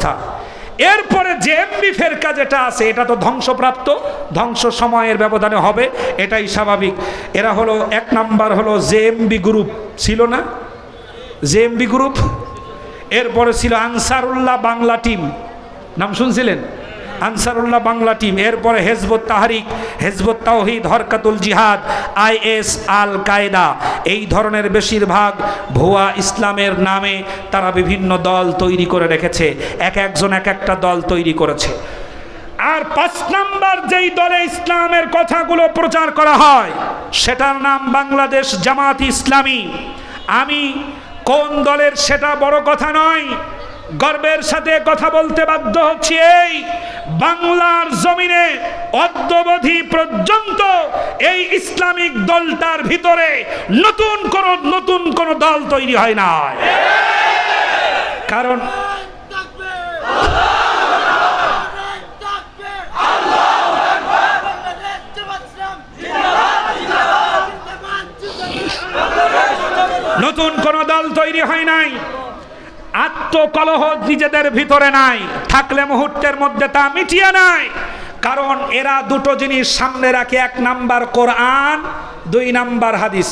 অবস্থা। এরপরে জেএমবি ফেরকা যেটা আছে, এটা তো ধ্বংসপ্রাপ্ত, ধ্বংস সময়ের ব্যবধানে হবে, এটাই স্বাভাবিক। এরা হলো, এক নাম্বার হলো জেএমবি গ্রুপ, ছিল না? J MB group? এরপরে ছিল আনসারুল্লাহ বাংলা টিম। নাম শুনছিলেন? আনসারুল্লাহ বাংলা টিম, এরপরে হেজবত তাহারিক, হেজবত তাওহিদ, হরকাতুল জিহাদ, আইএস আল কায়দা এই ধরনের বেশিরভাগ ভুয়া ইসলামের নামে তারা বিভিন্ন দল তৈরি করে রেখেছে। এক একজন এক একটা দল তৈরি করেছে। আর পাঁচ নাম্বার যেই দলে ইসলামের কথাগুলো প্রচার করা হয়, সেটার নাম বাংলাদেশ জামাত ইসলামী। আমি কোন দলের সেটা বড় কথা নয়, গর্বের সাথে কথা বলতে বাধ্য হচ্ছি এই বাংলার জমিনে অদ্যবধি পর্যন্ত এই ইসলামিক দলটার ভিতরে নতুন কোন নতুন কোন দল তৈরি হয় না কারণ নতুন কোন দল তৈরি হয় নাই। আত্মকলহ নিজেদের ভিতরে নাই। থাকলে মুহূর্তের মধ্যে তা মিটিয়ে নাই কারণ এরা দুটো জিনিস সামনে রাখে, এক নাম্বার কোরআন, দুই নাম্বার হাদিস।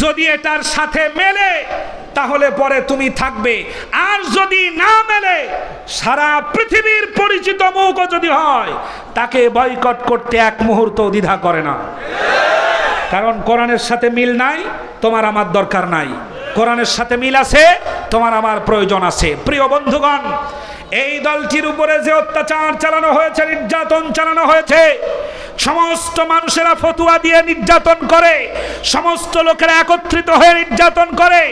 যদি এটার সাথে মেলে, তাহলে পরে তুমি থাকবে। আর যদি না মেলে, সারা পৃথিবীর পরিচিত মুখও যদি হয়, তাকে বয়কট করতে এক মুহূর্ত দ্বিধা করে না। কারণ কোরআনের সাথে মিল নাই, তোমার আমার দরকার নাই। কোরআনের সাথে মিল আছে, তোমার আমার প্রয়োজন আছে। প্রিয় বন্ধুগণ এই দলটির উপরে যে অত্যাচার চালানো হয়েছে, নির্যাতন চালানো হয়েছে, সমস্ত মানুষেরা ফতুয়া দিয়ে নির্যাতন করে, সমস্ত লোকেরা একত্রিত হয়ে নির্যাতন করে,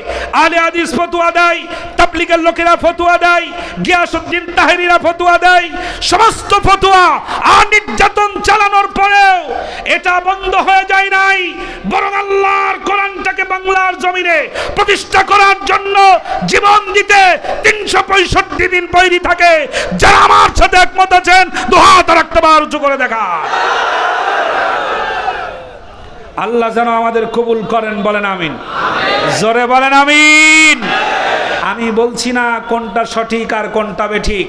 আলে আদিস ফতুয়া দেয়, তাবলিগের লোকেরা ফতুয়া দেয় গিয়াসুদ্দিন তাহেরিরা ফতুয়া দেয়, সমস্ত ফতুয়া আর নির্যাতন চালানোর পরেও এটা বন্ধ হয়ে যায় নাই, বরং আল্লাহর কোরআনটাকে বাংলার জমিনে প্রতিষ্ঠা করার জন্য জীবন দিতে তিনশো পঁয়ষট্টি দিন বৈরী থাকে। যারা আমার সাথে একমত আছেন, দুহাত আর একটা বার উঁচু করে দেখা আল্লাহ যেন আমাদের কবুল করেন, বলেন আমিন। জোরে বলেন আমিন। আমি বলছি না কোনটা সঠিক আর কোনটা বেঠিক।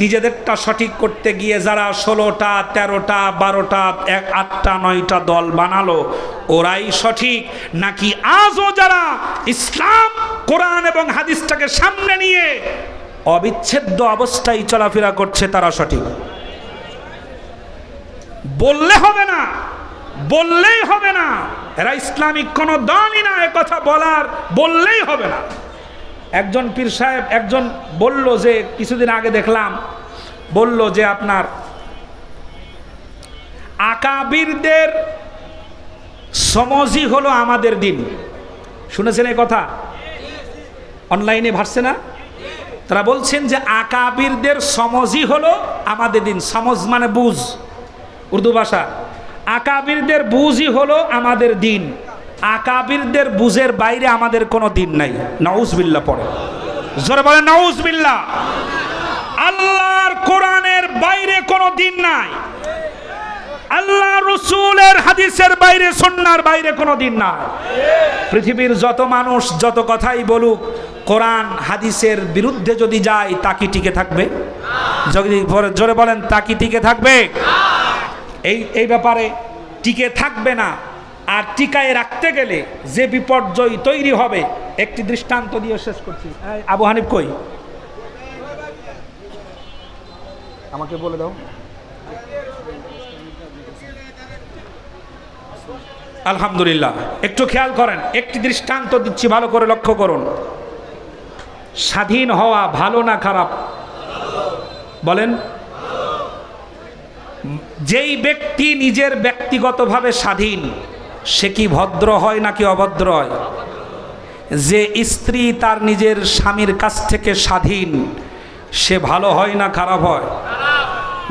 নিজেদেরটা সঠিক করতে গিয়ে যারা ষোলোটা, তেরোটা, বারোটা, এক, আটটা, নয়টা দল বানালো, ওরাই সঠিক। নাকি আজও যারা ইসলাম কোরআন এবং হাদিসটাকে সামনে নিয়ে অবিচ্ছেদ্য অবস্থায় চলাফেরা করছে তারা সঠিক। বললে হবে না, বললেই হবে না। এরা ইসলামিক কোনো দলই না কথা বলার, বললেই হবে না। একজন পীর সাহেব একজন বলল যে, কিছুদিন আগে দেখলাম, বলল যে আপনার আকাবিরদের সমজি হলো আমাদের দিন। শুনেছেন এই কথা? অনলাইনে ভাসছে না? তারা বলছেন যে আকাবিরদের সমজি হলো আমাদের দিন। সমজ মানে বুঝ। উর্দু ভাষা। আকাবিরদের বুঝই হলো আমাদের দিন। আকাবিরদের বুঝের বাইরে আমাদের কোনো দিন নাই। নাউজবিল্লা পড়ে। জোরে বলে নাউজবিল্লা আল্লাহর কোরআনের বাইরে কোনো দিন নাই। রসুলের হাদিসের বাইরে সন্ন্যার বাইরে কোনো দিন নাই। পৃথিবীর যত মানুষ যত কথাই বলুক, কোরআন হাদিসের বিরুদ্ধে যদি যায়, তা কি টিকে থাকবে? যদি জোরে বলেন, তা কি টিকে থাকবে? এই এই ব্যাপারে টিকে থাকবে না। আর টিকায় রাখতে গেলে যে বিপর্যয় তৈরি হবে, একটি দৃষ্টান্ত দিয়ে শেষ করছি। আবু হানিফ কই? আমাকে বলে দাও। আলহামদুলিল্লাহ। একটু খেয়াল করেন, একটি দৃষ্টান্ত দিচ্ছি, ভালো করে লক্ষ্য করুন। স্বাধীন হওয়া ভালো না খারাপ? বলেন। যেই ব্যক্তি নিজের ব্যক্তিগতভাবে স্বাধীন, সে কি ভদ্র হয় নাকি অভদ্র হয়? যে স্ত্রী তার নিজের স্বামীর কাছ থেকে স্বাধীন, সে ভালো হয় না খারাপ হয়?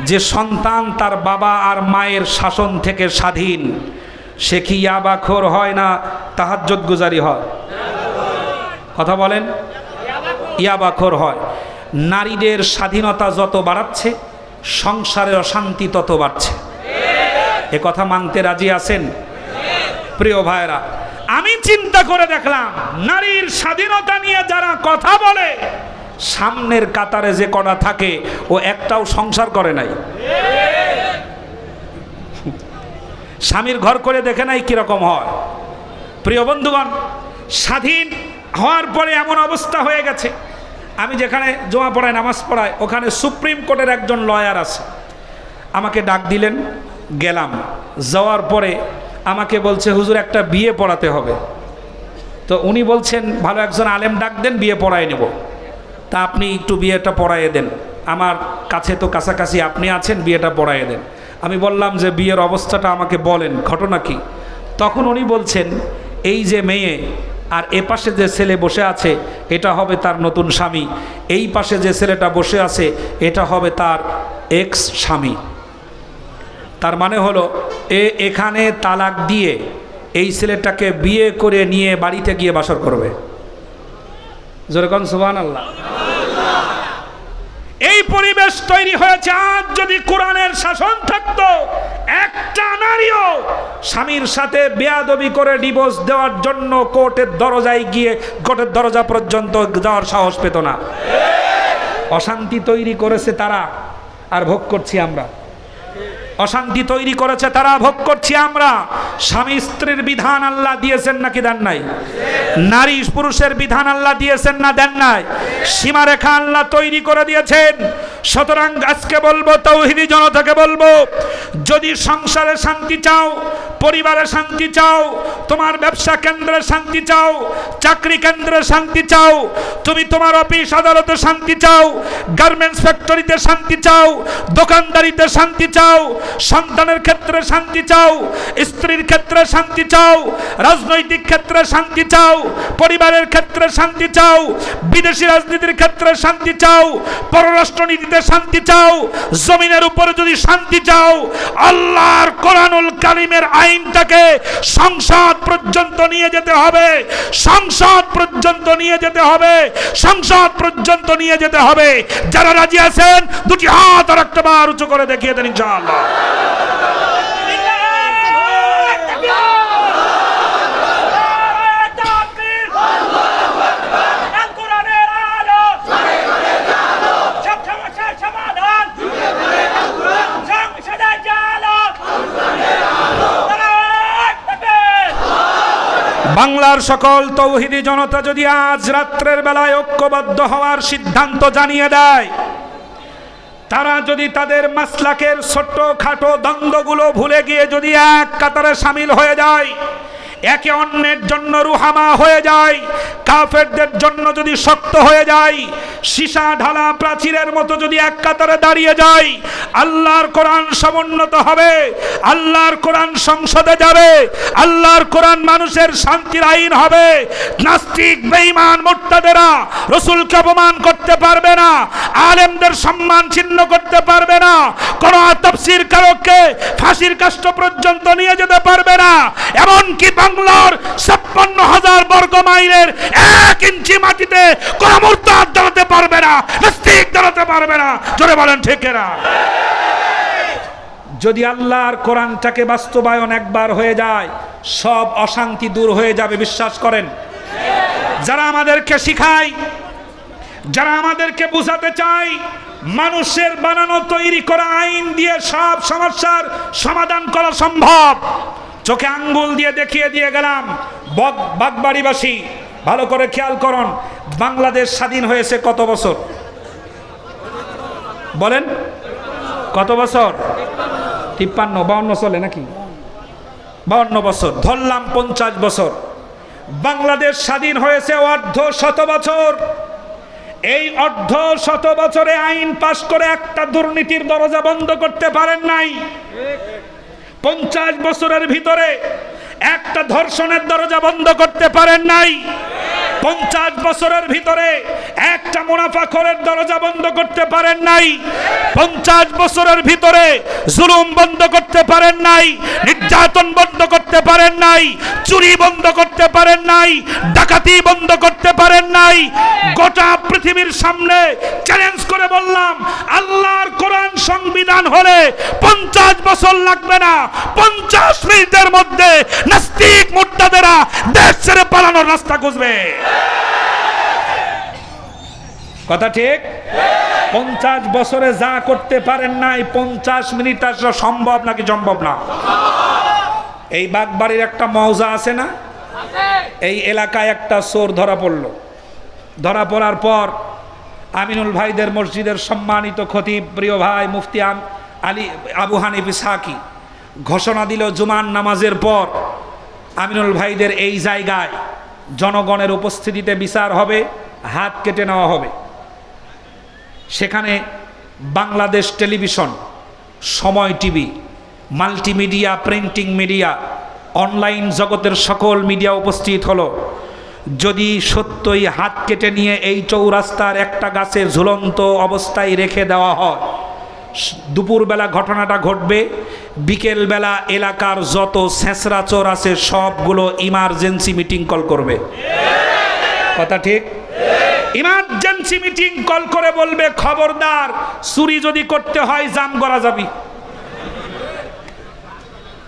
যে সন্তান তার বাবা আর মায়ের শাসন থেকে স্বাধীন, সে কি ইয়াবাখোর হয় না তাহাজ্জত গুজারি হয়? কথা বলেন। ইয়াবাখোর হয়। নারীদের স্বাধীনতা যত বাড়াচ্ছে, সংসারের অশান্তি তত বাড়ছে। এ কথা মানতে রাজি আছেন? প্রিয় ভাইরা আমি চিন্তা করে দেখলাম, নারীর স্বাধীনতা নিয়ে যারা কথা বলে সামনের কাতারে যে কটা থাকে, ও একটাও সংসার করে নাই। স্বামীর ঘর করে দেখে নাই কীরকম হয়। প্রিয় বন্ধুগণ, স্বাধীন হওয়ার পরে এমন অবস্থা হয়ে গেছে। আমি যেখানে জমা পড়ায়, নামাজ পড়াই ওখানে সুপ্রিম কোর্টের একজন লয়ার আছে। আমাকে ডাক দিলেন, গেলাম। যাওয়ার পরে আমাকে বলছে, হুজুর, একটা বিয়ে পড়াতে হবে। তো উনি বলছেন, ভালো একজন আলেম ডাক দেন, বিয়ে পড়ায় নেব। তা আপনি একটু বিয়েটা পড়াইয়ে দেন। আমার কাছে তো কাছাকাছি আপনি আছেন, বিয়েটা পড়াইয়ে দেন। আমি বললাম যে বিয়ের অবস্থাটা আমাকে বলেন, ঘটনা কি? তখন উনি বলছেন, এই যে মেয়ে আর এ পাশে যে ছেলে বসে আছে, এটা হবে তার নতুন স্বামী। এই পাশে যে ছেলেটা বসে আছে, এটা হবে তার এক্স স্বামী তার মানে হলো, এ এখানে তালাক দিয়ে এই ছেলেটাকে বিয়ে করে নিয়ে বাড়িতে গিয়ে বাসর করবে। যেরকম সুবান আল্লাহ এই পরিবেশ তৈরি হয়েছে, আজ যদি কোরআনের শাসন থাকতো, একটা নারীও স্বামীর সাথে বেয়াদবি করে ডিভোর্স দেওয়ার জন্য কোর্টের দরজায় গিয়ে, কোর্টের দরজা পর্যন্ত যাওয়ার সাহস পেত না। অশান্তি তৈরি করেছে তারা, আর ভোগ করছি আমরা। অশান্তি তৈরি করেছে, তারা ভোগ করছি আমরা। স্বামী স্ত্রীর বিধান আল্লাহ দিয়েছেন নাকি দেন নাই? নারী পুরুষের বিধান আল্লাহ দিয়েছেন না দেন নাই? সীমারেখা আল্লাহ তৈরি করে দিয়েছেন। সুতরাং আজকে বলব, তৌহিদি জনতাকে বলব, যদি সংসারে শান্তি চাও পরিবারে শান্তি চাও তোমার ব্যবসা কেন্দ্রে শান্তি চাও চাকরি কেন্দ্রে শান্তি চাও তুমি তোমার অফিস আদালতে শান্তি চাও গার্মেন্টস ফ্যাক্টরিতে শান্তি চাও দোকানদারিতে শান্তি চাও সন্তানের ক্ষেত্রে শান্তি চাও স্ত্রীর ক্ষেত্রে শান্তি চাও রাজনৈতিক ক্ষেত্রে শান্তি চাও পরিবারের ক্ষেত্রে শান্তি চাও বিদেশি রাজনীতির ক্ষেত্রে শান্তি চাও পররাষ্ট্র নীতিতে শান্তি চাও জমিনের উপরে যদি শান্তি চাও আল্লাহর কোরআনুল কালিমের আইনটাকে সংসদ পর্যন্ত নিয়ে যেতে হবে। সংসদ পর্যন্ত নিয়ে যেতে হবে। সংসদ পর্যন্ত নিয়ে যেতে হবে। যারা রাজি আছেন, দুটি হাত আর একটা বার উঁচু করে দেখিয়ে দেন ইনশাআল্লাহ। বাংলার সকল তৌহিদি জনতা যদি আজ রাত্রের বেলায় ঐক্যবদ্ধ হওয়ার সিদ্ধান্ত জানিয়ে দেয়, তারা যদি তাদের মাসলাকের ছোট্ট খাটো দ্বন্দ্বগুলো ভুলে গিয়ে যদি এক কাতারে সামিল হয়ে যায়, একে অন্যের জন্য রুহামা হয়ে যায়, কাফেরদের জন্য যদি শক্ত হয়ে যায়, সীসা ঢালা প্রাচীরের মতো যদি এক কাতারে দাঁড়িয়ে যায় আল্লাহর কোরআন সমুন্নত হবে, আল্লাহর কোরআন সংসদে যাবে, আল্লাহর কোরআন মানুষের শান্তির আইন হবে। নাস্তিক, বেঈমান, মোর্তাদেরা রসুলকে অপমান করতে পারবে না, আলেমদের সম্মান ছিন্ন করতে পারবে না, কোন তফসির কারককে ফাঁসির কাষ্ট পর্যন্ত নিয়ে যেতে পারবে না। এমনকি বাংলার ছাপ্পান্ন হাজার বর্গ মাইলের এক ইঞ্চি মাটিতে কোন মুরতাদ দাঁড়াতে পারবে না, নাস্তিক দাঁড়াতে পারবে না। জোরে বলেন, ঠিক ঠিকেরা যদি আল্লাহর কোরআনটাকে বাস্তবায়ন একবার হয়ে যায়, সব অশান্তি দূর হয়ে যাবে, বিশ্বাস করেন। যারা আমাদেরকে শিখায়, যারা আমাদেরকে বুঝাতে চায়, মানুষের বানানো, তৈরি করা আইন দিয়ে সব সমস্যার সমাধান করা সম্ভব। চোখে আঙ্গুল দিয়ে দেখিয়ে দিয়ে গেলাম বগ- বাগবাড়িবাসী, ভালো করে খেয়াল করুন, বাংলাদেশ স্বাধীন হয়েছে কত বছর? বলেন, কত বছর? তিপ্পান্ন, বাউন্ন চলে নাকি? বাউন্ন বছর, ধরলাম পঞ্চাশ বছর। বাংলাদেশ স্বাধীন হয়েছে অর্ধ শত বছর। এই অর্ধ শত বছরে আইন পাশ করে একটা দুর্নীতির দরজা বন্ধ করতে পারেন নাই। পঞ্চাশ বছরের ভিতরে একটা ধর্ষণের দরজা বন্ধ করতে পারেন নাই। পঞ্চাশ বছরের ভিতরে একটা মুনাফাখরের দরজা বন্ধ করতে পারেন নাই। পঞ্চাশ বছরের ভিতরে জুলুম বন্ধ করতে পারেন নাই, নির্যাতন বন্ধ করতে পারেন নাই, চুরি বন্ধ করতে পারেন নাই, ডাকাতি বন্ধ করতে পারেন নাই। গোটা পৃথিবীর সামনে চ্যালেঞ্জ করে বললাম, আল্লাহর কোরআন সংবিধান হলে পঞ্চাশ বছর লাগবে না। পঞ্চাশ মিনিটের মধ্যে নাস্তিক মুর্তাদেরা দেশ ছেড়ে পালানোর রাস্তা খুঁজবে। কথা ঠিক? পঞ্চাশ বছরে যা করতে পারেন নাই, পঞ্চাশ মিনিট আসলে সম্ভব নাকি সম্ভব না? এই বাগবাড়ির একটা মৌজা আছে না? এই এলাকায় একটা চোর ধরা পড়ল। ধরা পড়ার পর আমিনুল ভাইদের মসজিদের সম্মানিত খতিব, প্রিয় ভাই মুফতি আলী আবু হানিফ ইসাকি ঘোষণা দিল জুমান নামাজের পর আমিনুল ভাইদের এই জায়গায় জনগণের উপস্থিতিতে বিচার হবে, হাত কেটে নেওয়া হবে। সেখানে Bangladesh television, Somoy TV, multimedia, printing media, online জগতের সকল মিডিয়া উপস্থিত হলো। যদি সত্যই হাত কেটে নিয়ে এই চৌরাস্তার একটা গাছে ঝুলন্ত অবস্থায় রেখে দেওয়া হয়, দুপুরবেলা ঘটনাটা ঘটবে, বিকেলবেলা এলাকার যত ছেঁচড়া চোর আছে সবগুলো ইমার্জেন্সি মিটিং কল করবে। কথা ঠিক? ইমার্জেন্সি! মিটিং, কল করে বলবে, খবরদার, চুরি যদি করতে হয়, জাম করা যাবি।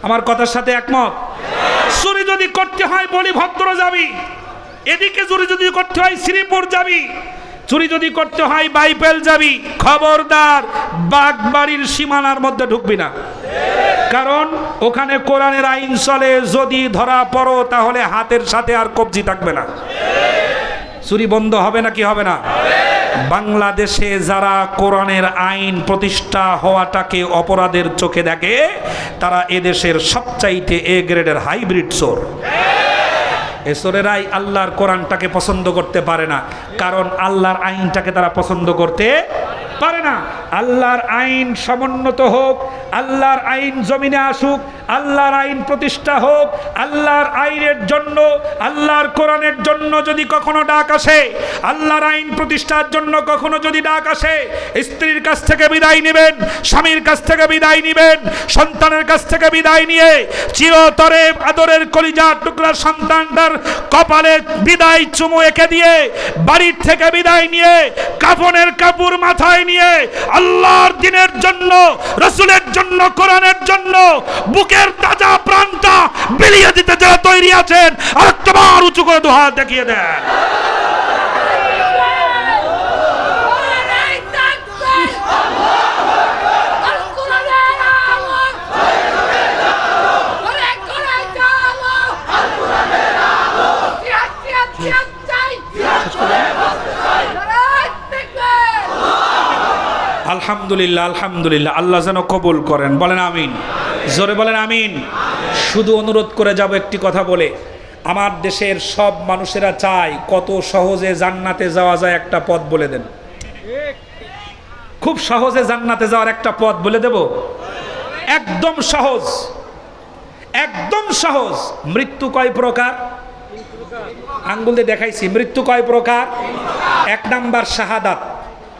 আমার কথার সাথে একমত? চুরি যদি করতে হয়, বলি ভদ্র যাবি। এদিকে চুরি যদি করতে হয়, শ্রীপুর যাবি। চুরি যদি করতে হয়, বাইপেল যাবি। খবরদার, বাগবাড়ির সীমানার মধ্যে ঢুকবি না। কারণ ওখানে কোরআনের আইন চলে, যদি ধরা পড়ো, তাহলে হাতের সাথে আর কবজি থাকবে না। চুরি বন্ধ হবে না কি হবে না? বাংলাদেশে যারা কোরআনের আইন প্রতিষ্ঠা হওয়াটাকে অপরাধের চোখে দেখে, তারা এদেশের সবচাইতে এ গ্রেডের হাইব্রিড চোর। এ চোরেরাই আল্লাহর কোরআনটাকে পছন্দ করতে পারে না, কারণ আল্লাহর আইনটাকে তারা পছন্দ করতে পারে না। আল্লাহর আইন সমুন্নত হোক, আল্লাহর আইন জমিনে আসুক, আল্লাহর আইন প্রতিষ্ঠা হোক, আল্লাহর আইনের জন্য, আল্লাহর কোরআনের জন্য যদি কখনো ডাক আসে, আল্লাহর আইন প্রতিষ্ঠার জন্য কখনো যদি ডাক আসে, স্ত্রীর কাছ থেকে বিদায় নেবেন, স্বামীর কাছ থেকে বিদায় নেবেন, সন্তানের কাছ থেকে বিদায় নিয়ে চিরতরে আদরের কলিজার টুকরা সন্তানটার কপালে বিদায় চুমু এঁকে দিয়ে, বাড়ির থেকে বিদায় নিয়ে, কাফনের কাপড় মাথায় নিয়ে আল্লাহর দিনের জন্য, রসুলের জন্য, কোরআনের জন্য বুকের তাজা প্রাণটা বিলিয়ে দিতে যারা তৈরি আছেন আর তোমার উঁচু করে দোহা দেখিয়ে দেন কোরআনের তাকবীর আর কোরআনের আলো কোরআন কোরআন আলো আর কোরআনের আলো জিহাদ জিহাদ জিহাদ চাই নারায়ণ তাকবীর আলহামদুলিল্লাহ আলহামদুলিল্লাহ। আল্লাহ যেন কবুল করেন। বলেন আমিন। জোরে বলেন আমিন। শুধু অনুরোধ করে যাব একটি কথা বলে। আমার দেশের সব মানুষেরা চায় কত সহজে জান্নাতে যাওয়া যায় একটা পথ বলে দেন। খুব সহজে জান্নাতে যাওয়ার একটা পথ বলে দেব। একদম সহজ। একদম সহজ। মৃত্যু কয় প্রকার? আঙ্গুল দিয়ে দেখাইছি। মৃত্যু কয় প্রকার? এক নাম্বার শাহাদাত।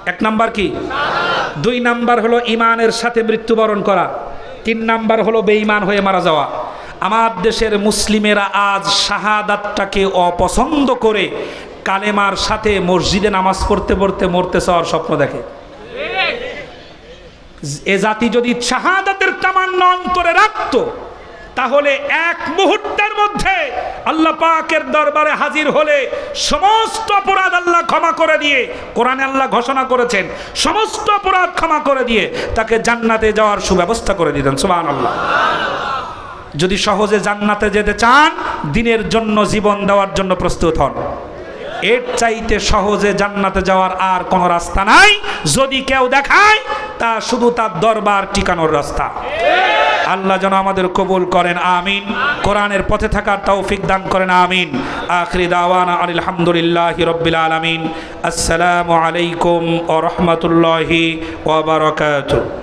এক নাম্বার কি? দুই নাম্বার হলো ইমানের সাথে মৃত্যুবরণ করা। তিন নাম্বার হলো বেঈমান হয়ে মারা যাওয়া। আমার দেশের মুসলিমেরা আজ শাহাদাতটাকে অপছন্দ করে কালেমার সাথে মসজিদে নামাজ পড়তে পড়তে মরতে চাওয়ার স্বপ্ন দেখে। এ জাতি যদি শাহাদাতের তামান্না অন্তরে রাখত তাহলে এক মুহূর্তের মধ্যে আল্লাহ পাকের দরবারে হাজির হলে সমস্ত অপরাধ আল্লাহ ক্ষমা করে দিয়ে, কোরআনে আল্লাহ ঘোষণা করেছেন, সমস্ত অপরাধ ক্ষমা করে দিয়ে তাকে জান্নাতে যাওয়ার সুব্যবস্থা করে দিতেন। সুবাহ আল্লাহ যদি সহজে জান্নাতে যেতে চান, দিনের জন্য, জীবন দেওয়ার জন্য প্রস্তুত হন। এর চাইতে সহজে জান্নাতে যাওয়ার আর কোনো রাস্তা নাই। যদি কেউ দেখায়, তা শুধু তার দরবার টিকানোর রাস্তা। আল্লাহ যেন আমাদের কবুল করেন, আমিন। কোরআনের পথে থাকার তৌফিক দান করেন, আমিন। আখরি দাওয়ানা আলহামদুলিল্লাহ রব্বিল আলমিন। আসসালামু আলাইকুম ও রহমতুল্লাহি ওবরাকাতুহ